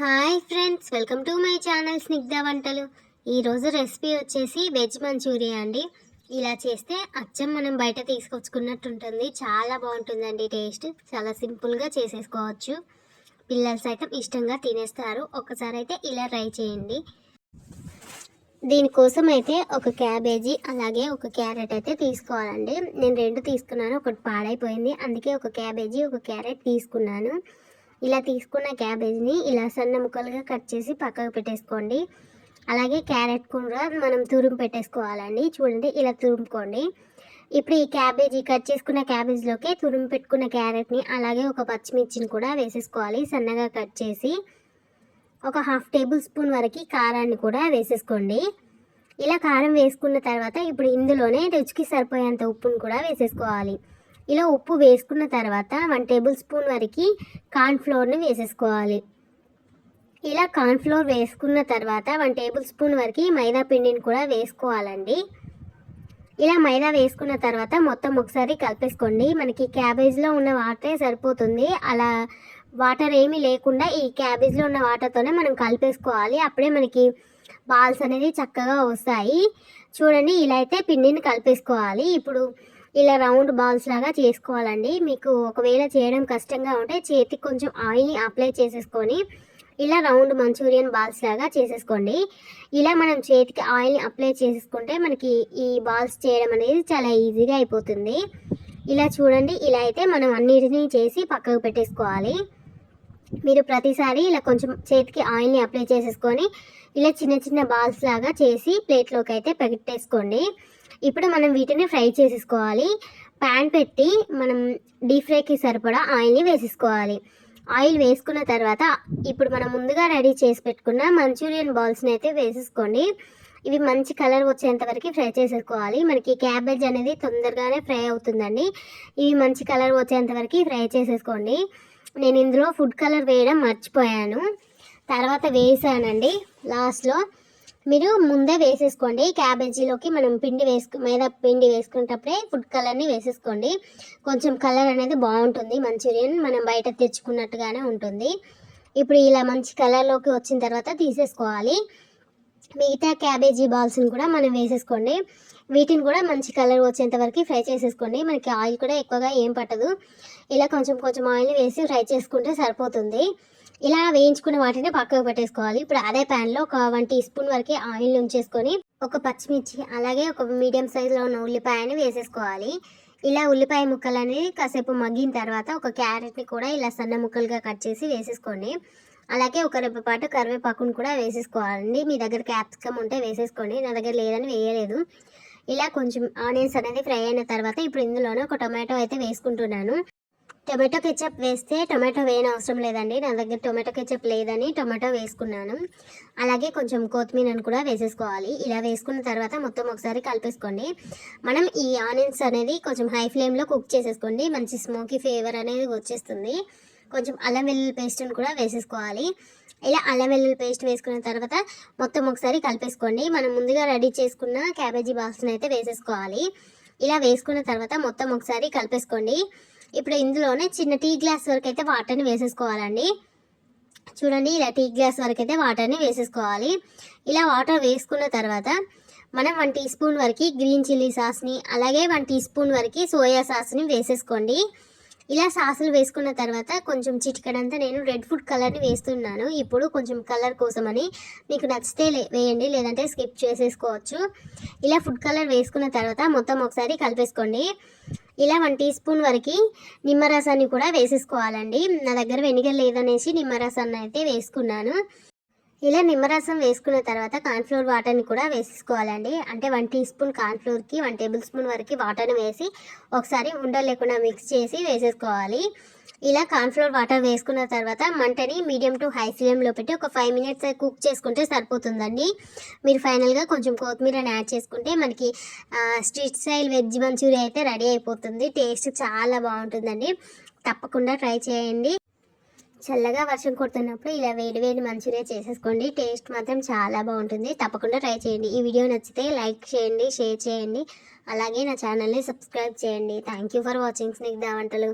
Hi friends welcome to my channel Snigdha వంటలు. ఈరోజు recipe వచ్చేసి వెజ్ మంచూరియా అండి. ఇలా చేస్తే అచ్చం మనం బయట తీసుకొచ్చుకున్నట్టు ఉంటుంది చాలా బాగుంటుందండి టేస్ట్. చాలా సింపుల్గా చేసేసుకోవచ్చు. పిల్లలు సైతం ఇష్టంగా తినేస్తారు. ఒకసారి అయితే ఇలా ట్రై చేయండి. దీనికోసం అయితే ఒక క్యాబేజీ అలాగే ఒక క్యారెట్ అయితే తీసుకోవాలండి. నేను రెండు తీసుకున్నాను. ఒకటి పాడైపోయింది. అందుకే ఒక క్యాబేజీ ఒక క్యారెట్ తీసుకున్నాను. ఇలా తీసుకున్న క్యాబేజ్ని ఇలా సన్న ముక్కలుగా కట్ చేసి పక్కకు పెట్టేసుకోండి. అలాగే క్యారెట్ కూడా మనం తురుము పెట్టేసుకోవాలండి. చూడండి ఇలా తురుముకోండి. ఇప్పుడు ఈ క్యాబేజీ కట్ చేసుకున్న క్యాబేజ్లోకి తురుము పెట్టుకున్న క్యారెట్ని అలాగే ఒక పచ్చిమిర్చిని కూడా వేసేసుకోవాలి. సన్నగా కట్ చేసి ఒక హాఫ్ టేబుల్ స్పూన్ వరకు కారాన్ని కూడా వేసేసుకోండి. ఇలా కారం వేసుకున్న తర్వాత ఇప్పుడు ఇందులోనే రుచికి సరిపోయేంత ఉప్పును కూడా వేసేసుకోవాలి. ఇలా ఉప్పు వేసుకున్న తర్వాత వన్ టేబుల్ స్పూన్ వరకు కార్న్ఫ్లోర్ని వేసేసుకోవాలి. ఇలా కార్న్ఫ్లోర్ వేసుకున్న తర్వాత వన్ టేబుల్ స్పూన్ వరకు మైదా పిండిని కూడా వేసుకోవాలండి. ఇలా మైదా వేసుకున్న తర్వాత మొత్తం ఒకసారి కలిపేసుకోండి. మనకి క్యాబేజ్లో ఉన్న వాటరే సరిపోతుంది. అలా వాటర్ ఏమీ లేకుండా ఈ క్యాబేజ్లో ఉన్న వాటర్తోనే మనం కలిపేసుకోవాలి. అప్పుడే మనకి బాల్స్ అనేది చక్కగా వస్తాయి. చూడండి ఇలా అయితే పిండిని కలిపేసుకోవాలి. ఇప్పుడు ఇలా రౌండ్ బాల్స్ లాగా చేసుకోవాలండి. మీకు ఒకవేళ చేయడం కష్టంగా ఉంటే చేతికి కొంచెం ఆయిల్ని అప్లై చేసేసుకొని ఇలా రౌండ్ మంచూరియన్ బాల్స్ లాగా చేసేసుకోండి. ఇలా మనం చేతికి ఆయిల్ని అప్లై చేసేసుకుంటే మనకి ఈ బాల్స్ చేయడం అనేది చాలా ఈజీగా అయిపోతుంది. ఇలా చూడండి ఇలా అయితే మనం అన్నిటినీ చేసి పక్కకు పెట్టేసుకోవాలి. మీరు ప్రతిసారి ఇలా కొంచెం చేతికి ఆయిల్ని అప్లై చేసేసుకొని ఇలా చిన్న చిన్న బాల్స్ లాగా చేసి ప్లేట్లోకి అయితే పెట్టేసుకోండి. ఇప్పుడు మనం వీటిని ఫ్రై చేసేసుకోవాలి. ప్యాన్ పెట్టి మనం డీప్ ఫ్రైకి సరిపడా ఆయిల్ని వేసేసుకోవాలి. ఆయిల్ వేసుకున్న తర్వాత ఇప్పుడు మనం ముందుగా రెడీ చేసి పెట్టుకున్న మంచూరియన్ బాల్స్ని అయితే వేసేసుకోండి. ఇవి మంచి కలర్ వచ్చేంత వరకు ఫ్రై చేసేసుకోవాలి. మనకి క్యాబేజ్ అనేది తొందరగానే ఫ్రై అవుతుందండి. ఇవి మంచి కలర్ వచ్చేంత వరకు ఫ్రై చేసేసుకోండి. నేను ఇందులో ఫుడ్ కలర్ వేయడం మర్చిపోయాను. తర్వాత వేసానండి. లాస్ట్లో మీరు ముందే వేసేసుకోండి. క్యాబేజీలోకి మనం పిండి వేసుకు మైదా పిండి వేసుకునేటప్పుడే ఫుడ్ కలర్ని వేసేసుకోండి. కొంచెం కలర్ అనేది బాగుంటుంది. మంచూరియన్ మనం బయట తెచ్చుకున్నట్టుగానే ఉంటుంది. ఇప్పుడు ఇలా మంచి కలర్లోకి వచ్చిన తర్వాత తీసేసుకోవాలి. మిగతా క్యాబేజీ బాల్స్ని కూడా మనం వేసేసుకోండి. వీటిని కూడా మంచి కలర్ వచ్చేంత వరకు ఫ్రై చేసేసుకోండి. మనకి ఆయిల్ కూడా ఎక్కువగా ఏం పట్టదు. ఇలా కొంచెం కొంచెం ఆయిల్ని వేసి ఫ్రై చేసుకుంటే సరిపోతుంది. ఇలా వేయించుకున్న వాటిని పక్కకు పెట్టేసుకోవాలి. ఇప్పుడు అదే ప్యాన్లో ఒక వన్ టీ స్పూన్ వరకు ఆయిల్ ఉంచేసుకొని ఒక పచ్చిమిర్చి అలాగే ఒక మీడియం సైజులో ఉన్న ఉల్లిపాయని వేసేసుకోవాలి. ఇలా ఉల్లిపాయ ముక్కలు అనేది కాసేపు మగ్గిన తర్వాత ఒక క్యారెట్ని కూడా ఇలా సన్న ముక్కలుగా కట్ చేసి వేసేసుకోండి. అలాగే ఒక రెప్పపాటు కరివేపాకును కూడా వేసేసుకోవాలండి. మీ దగ్గర క్యాప్సికమ్ ఉంటే వేసేసుకోండి. నా దగ్గర లేదని వేయలేదు. ఇలా కొంచెం ఆనియన్స్ అనేది ఫ్రై అయిన తర్వాత ఇప్పుడు ఇందులోనే ఒక టొమాటో అయితే వేసుకుంటున్నాను. టొమాటో కెచప్ వేస్తే టొమాటో వేయని అవసరం లేదండి. నా దగ్గర టొమాటో కెచప్ లేదని టొమాటో వేసుకున్నాను. అలాగే కొంచెం కొత్తిమీరను కూడా వేసేసుకోవాలి. ఇలా వేసుకున్న తర్వాత మొత్తం ఒకసారి కలిపేసుకోండి. మనం ఈ ఆనియన్స్ అనేది కొంచెం హై ఫ్లేమ్లో కుక్ చేసేసుకోండి. మంచి స్మోకీ ఫ్లేవర్ అనేది వచ్చేస్తుంది. కొంచెం అల్లం వెల్లుల్లి పేస్ట్ని కూడా వేసేసుకోవాలి. ఇలా అల్లం వెల్లుల్లి పేస్ట్ వేసుకున్న తర్వాత మొత్తం ఒకసారి కలిపేసుకోండి. మనం ముందుగా రెడీ చేసుకున్న క్యాబేజీ బాక్స్ని అయితే వేసేసుకోవాలి. ఇలా వేసుకున్న తర్వాత మొత్తం ఒకసారి కలిపేసుకోండి. ఇప్పుడు ఇందులోనే చిన్న టీ గ్లాస్ వరకు అయితే వాటర్ని వేసేసుకోవాలండి. చూడండి ఇలా టీ గ్లాస్ వరకు అయితే వాటర్ని వేసేసుకోవాలి. ఇలా వాటర్ వేసుకున్న తర్వాత మనం వన్ టీ స్పూన్ వరకు గ్రీన్ చిల్లీ సాస్ని అలాగే వన్ టీ స్పూన్ వరకు సోయా సాస్ని వేసేసుకోండి. ఇలా సాసులు వేసుకున్న తర్వాత కొంచెం చిటికడంతా నేను రెడ్ ఫుడ్ కలర్ని వేస్తున్నాను. ఇప్పుడు కొంచెం కలర్ కోసమని మీకు నచ్చితే వేయండి లేదంటే స్కిప్ చేసేసుకోవచ్చు. ఇలా ఫుడ్ కలర్ వేసుకున్న తర్వాత మొత్తం ఒకసారి కలిపేసుకోండి. ఇలా వన్ టీ స్పూన్ వరకు నిమ్మరసాన్ని కూడా వేసేసుకోవాలండి. నా దగ్గర వెనిగర్ లేదనేసి నిమ్మరసాన్ని అయితే వేసుకున్నాను. ఇలా నిమ్మరసం వేసుకున్న తర్వాత కార్న్ఫ్లోర్ వాటర్ని కూడా వేసేసుకోవాలండి అంటే వన్ టీ స్పూన్ కార్న్ఫ్లోర్కి వన్ టేబుల్ స్పూన్ వరకు వాటర్ని వేసి ఒకసారి ఉండలేకుండా మిక్స్ చేసి వేసేసుకోవాలి. ఇలా కార్న్ఫ్లోర్ వాటర్ వేసుకున్న తర్వాత మంటని మీడియం టు హై ఫ్లేమ్లో పెట్టి ఒక ఫైవ్ మినిట్స్ కుక్ చేసుకుంటే సరిపోతుందండి. మీరు ఫైనల్గా కొంచెం కొత్తిమీరని యాడ్ చేసుకుంటే మనకి స్ట్రీట్ స్టైల్ వెజ్ మంచూరియా అయితే రెడీ అయిపోతుంది. టేస్ట్ చాలా బాగుంటుందండి. తప్పకుండా ట్రై చేయండి. చల్లగా వర్షం కొడుతున్నప్పుడు ఇలా వేడి వేడి మంచూరియా చేసేసుకోండి. టేస్ట్ మాత్రం చాలా బాగుంటుంది. తప్పకుండా ట్రై చేయండి. ఈ వీడియో నచ్చితే లైక్ చేయండి షేర్ చేయండి. అలాగే నా ఛానల్ని సబ్స్క్రైబ్ చేయండి. Thank you for watching. Snigdha వంటలు.